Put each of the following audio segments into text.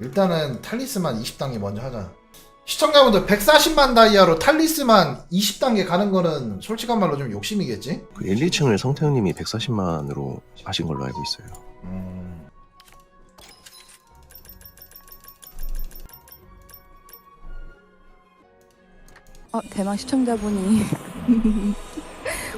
일단은 탈리스만 20단계 먼저 하자. 시청자분들 140만 다이아로 탈리스만 20단계 가는 거는 솔직한 말로 좀 욕심이겠지? 그 1, 2층을 성태형님이 140만으로 하신 걸로 알고 있어요. 음. 어, 대망 시청자분이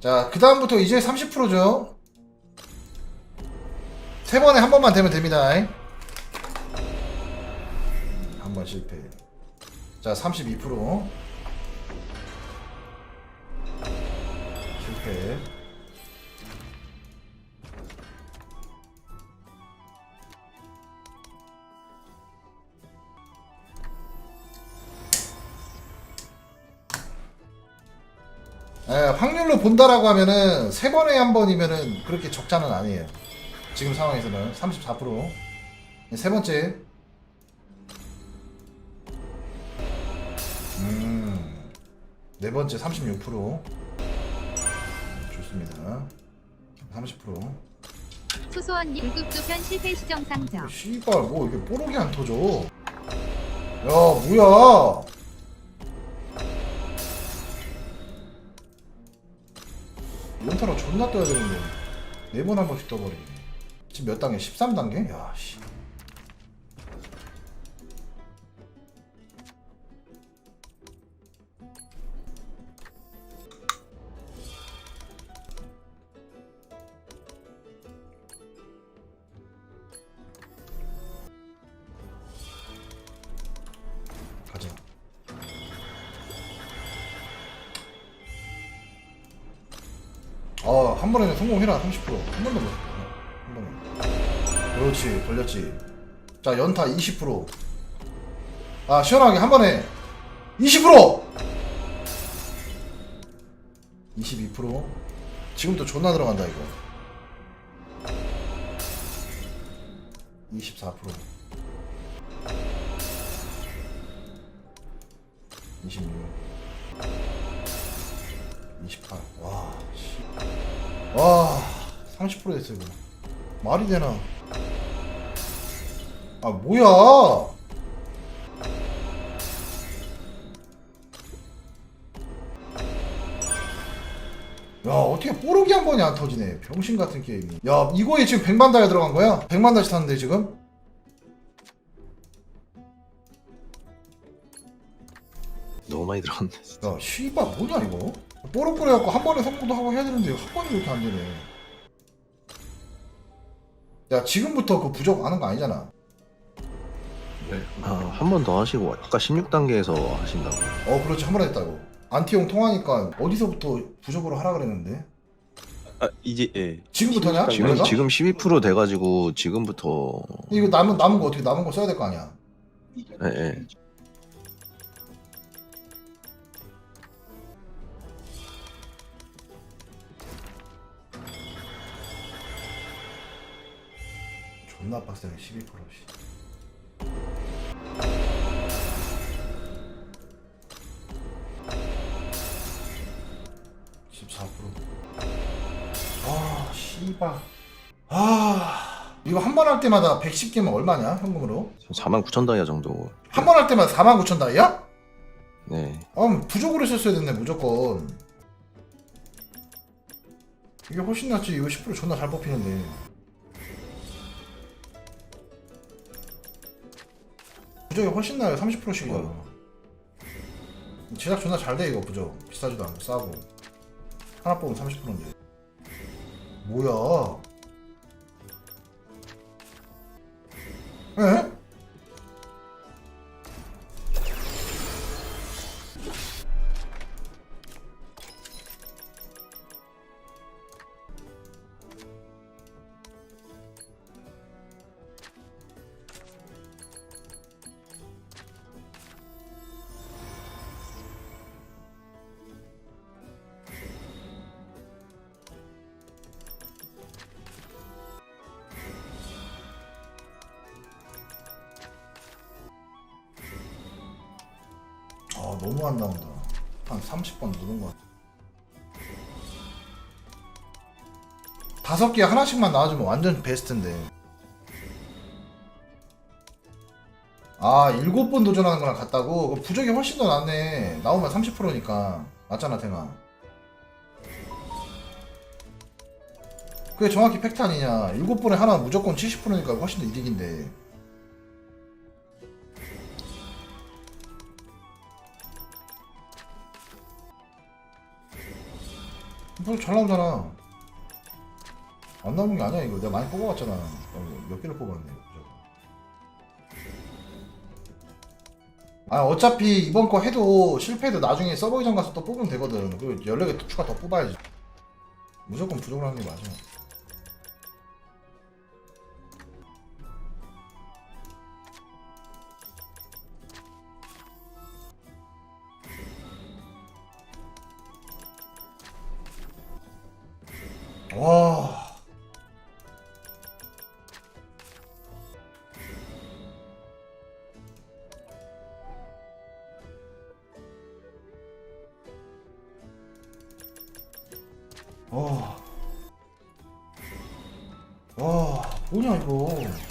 자, 그 다음부터 이제 30%죠. 세 번에 한 번만 되면 됩니다. 한 번 실패. 자, 32%. 실패. 예, 확률로 본다라고 하면은 세 번에 한 번이면은 그렇게 적자는 아니에요. 지금 상황에서는 34%. 세 번째. 음. 네 번째 36%. 좋습니다. 30%. 소소원님 불급조 편 실패 시정 상정. 씨발 뭐 이게 뽀록이 안 터져. 야 뭐야? 연타로 존나 떠야 되는데 네 번 한 번씩 떠버리네. 지금 몇 단계? 13단계? 야 씨. 한 번에는 성공해라. 30%. 한 번도 못. 한 번에. 그렇지. 걸렸지. 자, 연타 20%. 아, 시원하게 한 번에 20%! 22%. 지금도 존나 들어간다, 이거. 24%. 26 28 와, 씨. 와, 30% 됐어, 이거. 말이 되나? 아, 뭐야! 야, 어떻게 뽀록이 한 번이 안 터지네. 병신 같은 게임이. 야, 이거에 지금 100만 달러 들어간 거야? 100만 달치 탔는데, 지금? 너무 많이 들어갔네. 야, 씨발 뭐냐 이거? 뽀록뽀록해갖고 한 번에 성공도 하고 해야 되는데 한 번에 이렇게 안 되네. 야, 지금부터 그 부족 하는 거 아니잖아. 아, 한 번 더 하시고 아까 16단계에서 하신다고. 어, 그렇지 한 번에 했다고. 안티용 통하니까 어디서부터 부족으로 하라 그랬는데? 아 이제 예. 지금부터냐? 지금? 지금 12% 돼가지고 지금부터 이거 남은 남은 거 어떻게 남은 거 써야 될 거 아니야? 예, 예. 존나 빡세네 12% 씨. 아, 씨발. 아, 이거 한 번 할 때마다 110개면 얼마냐, 현금으로? 4만 9천 다이아 정도. 한 번 할 때마다 4만 9천 다이야? 네. 아, 부족으로 썼어야 됐네, 무조건. 이게 훨씬 낫지. 이거 10% 존나 잘 뽑히는데. 부족이 훨씬 나아요. 30%씩이야. 제작 존나 잘 돼 이거 부죠 비싸지도 않고 싸고 하나 뽑으면 30%인데 뭐야 에? 너무 안 나온다. 한 30번 누른 것 같아. 다섯 개 하나씩만 나와주면 완전 베스트인데. 아 일곱 번 도전하는 거랑 같다고? 부적이 훨씬 더 낫네. 나오면 30%니까. 맞잖아 탱아 그게 정확히 팩트 아니냐. 일곱 번에 하나 무조건 70%니까 훨씬 더 이득인데 뭐잘 나오잖아. 안 나오는 게 아니야 이거. 내가 많이 뽑아왔잖아. 어, 몇 개를 뽑았네. 아 어차피 이번 거 해도 실패해도 나중에 서버 이전 가서 또 뽑으면 되거든. 그리고 14개 또 추가 더 뽑아야지. 무조건 부족을 하는 게 맞아. 와. 와, 뭐냐 이거.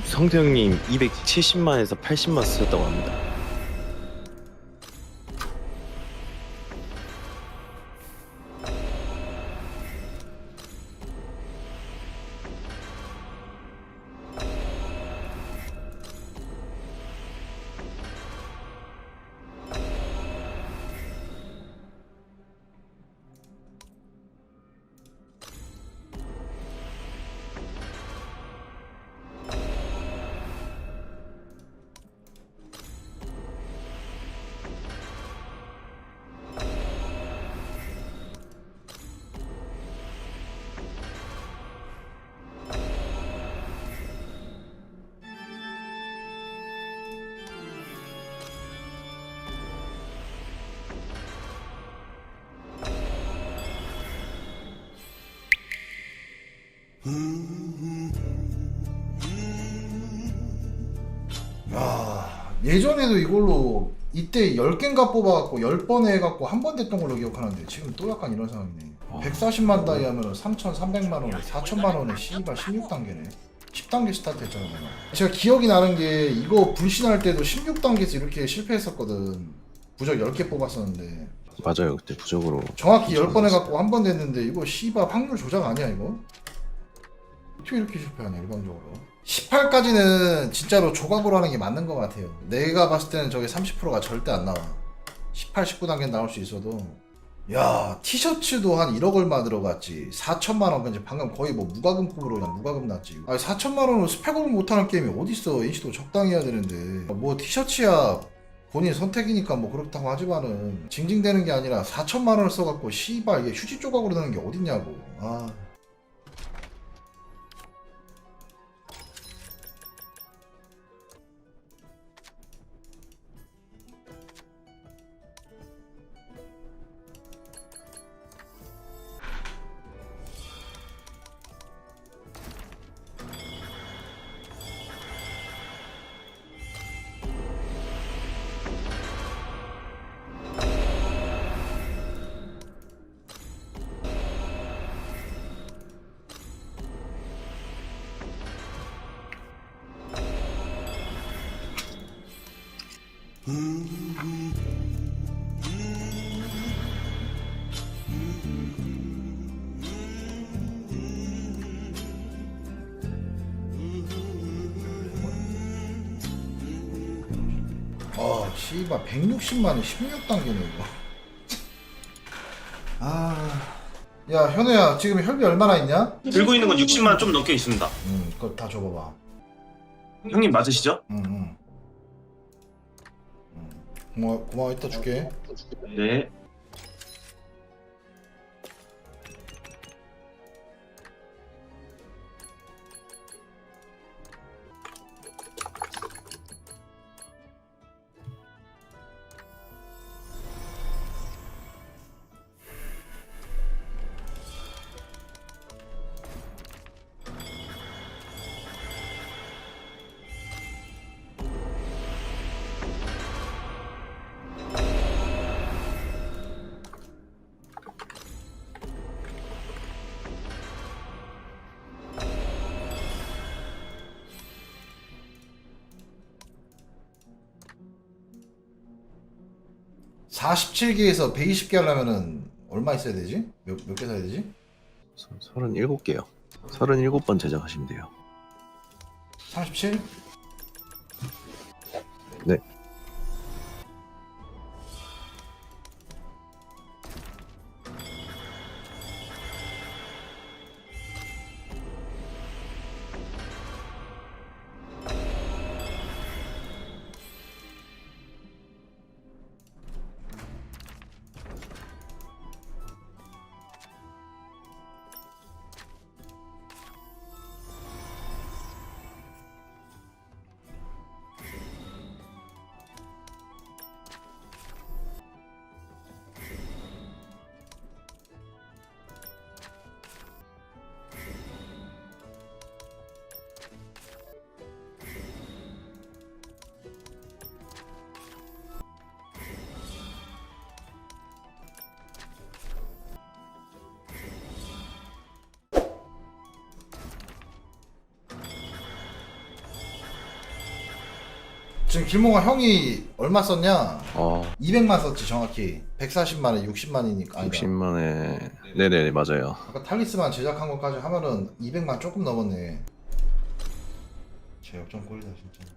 성태형님 270만에서 80만 쓰셨다고 합니다. 야, 예전에도 이걸로 이때 10개인가 뽑아갖고 10번 해갖고 한 번 됐던 걸로 기억하는데 지금 또 약간 이런 상황이네. 140만 다이 하면 3,300만 원에 4천만 원에 씨발 16단계네. 10단계 스타트 했잖아 제가 기억이 나는 게 이거 불신할 때도 16단계에서 이렇게 실패했었거든. 부적 10개 뽑았었는데. 맞아요 그때 부적으로. 정확히 10번 해갖고 한 번 됐는데 이거 씨발 확률 조작 아니야 이거? 어떻게 이렇게 실패하냐 일반적으로. 18까지는 진짜로 조각으로 하는 게 맞는 것 같아요. 내가 봤을 때는 저게 30%가 절대 안 나와. 18, 19단계 나올 수 있어도. 야 티셔츠도 한 1억 얼마 들어갔지. 4천만 원 이제 방금 거의 뭐 무과금급으로 그냥 무과금 났지. 아니 4천만 원으로 스펙업을 못하는 게임이 어딨어. NC도 적당히 해야 되는데. 뭐 티셔츠야 본인 선택이니까 뭐 그렇다고 하지만은 징징대는 게 아니라 4천만 원을 써갖고 씨발 이게 휴지 조각으로 되는 게 어딨냐고. 아 아 씨발 160만원 16단계네 이거 아 야 현우야 지금 혈비 얼마나 있냐? 들고 있는 건 60만 좀 넘게 있습니다. 응 그거 다 줘봐봐 형님 맞으시죠? 응응 고마워 이따 줄게 네. 사십칠 개에서 120개 하려면은 얼마 있어야 되지? 몇 몇 개 사야 되지? 37개요 37번 제작하시면 돼요 37? 네. 지금 길몽아 형이 얼마 썼냐? 어. 200만 썼지 정확히. 140만에 60만이니까. 아니다. 60만에. 네네네 맞아요. 아까 탈리스만 제작한 것까지 하면은 200만 조금 넘었네. 제 역전 꼴이다 진짜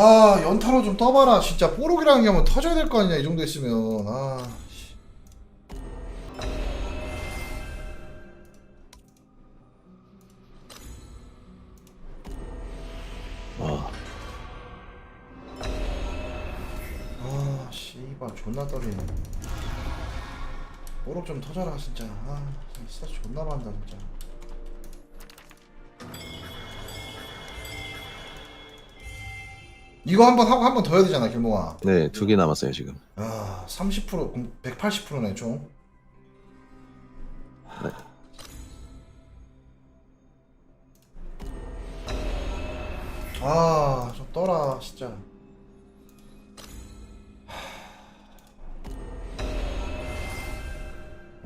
아 연타로 좀 떠봐라. 진짜 뽀록이라는 게 한번 터져야 될 거 아니냐 이 정도 있으면. 아 씨. 와. 아 씨발 존나 떨리네. 뽀록 좀 터져라 진짜. 아 진짜 존나 많다 진짜 이거 한 번 하고 한 번 더 해야 되잖아 길몽아 네, 두 개 남았어요 지금. 아, 30% 180%네 총. 네. 아, 좀 떠라 진짜.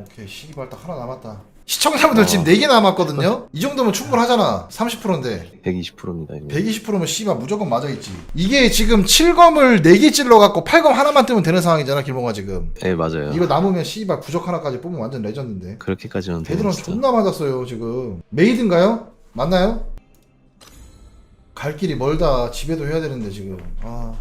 오케이, 시기발 딱 하나 남았다. 시청자분들 어. 지금 4개 남았거든요? 이 정도면 충분하잖아. 30%인데. 120%입니다. 120%면 씨발 무조건 맞아있지. 이게 지금 7검을 4개 찔러갖고 8검 하나만 뜨면 되는 상황이잖아, 길몽아 지금. 네, 맞아요. 이거 남으면 씨발 부적 하나까지 뽑으면 완전 레전드인데. 그렇게까지는 돼요. 걔들은 진짜. 존나 맞았어요 지금. 메이드인가요? 맞나요? 갈 길이 멀다. 집에도 해야 되는데 지금. 아.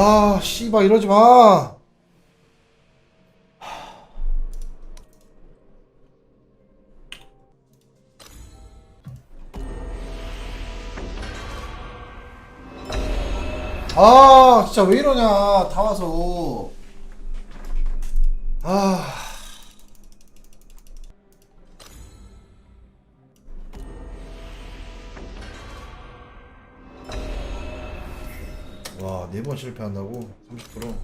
아, 씨발 이러지 마. 아 진짜 왜 이러냐 다 와서 아 와, 네 번 실패한다고? 30%?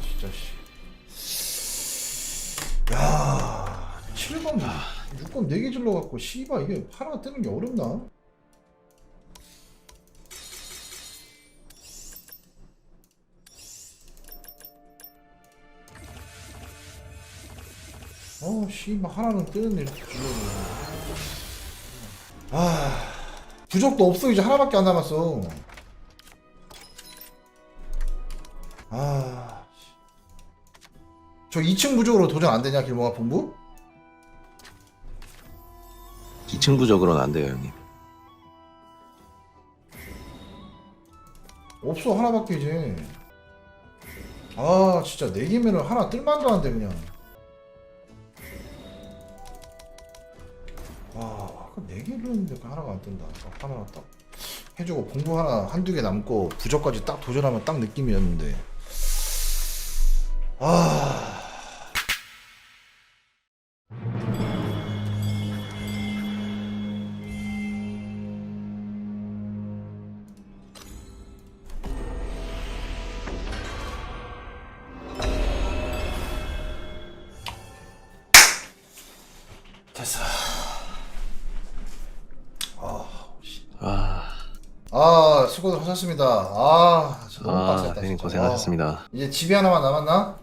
진짜 씨. 야 7번 6번 4개 질러갖고 씨발 이게 하나 뜨는 게 어렵나? 어 씨발 하나는 뜨는데 이렇게 질러도 아 부적도 없어 이제 하나밖에 안 남았어 아. 씨. 저 2층 부적으로 도전 안 되냐 길몽아 본부? 2층 부적으로는 안 돼요 형님. 없어 하나밖에 이제. 아 진짜 네 개면은 하나 뜰만도 한데 그냥. 아까 네 개를 했는데 그 하나가 안 뜬다. 딱 하나 딱 해주고 공부 하나 한두 개 남고 부적까지 딱 도전하면 딱 느낌이었는데. 아. 수고들 하셨습니다. 아 진짜 너무 아 빡셌다. 형님 진짜. 고생하셨습니다. 와, 이제 집이 하나만 남았나?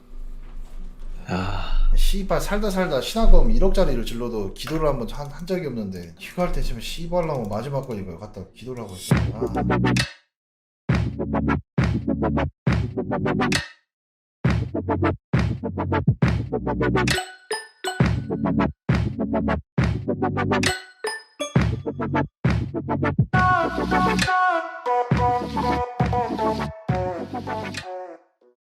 아, 씨발 살다 살다 신화금 1억짜리를 질러도 기도를 한번 한, 한 적이 없는데 휴가할 때 지금 씨발 나면 마지막 거 이거 갖다 기도를 하고 있어. 아. Thank you.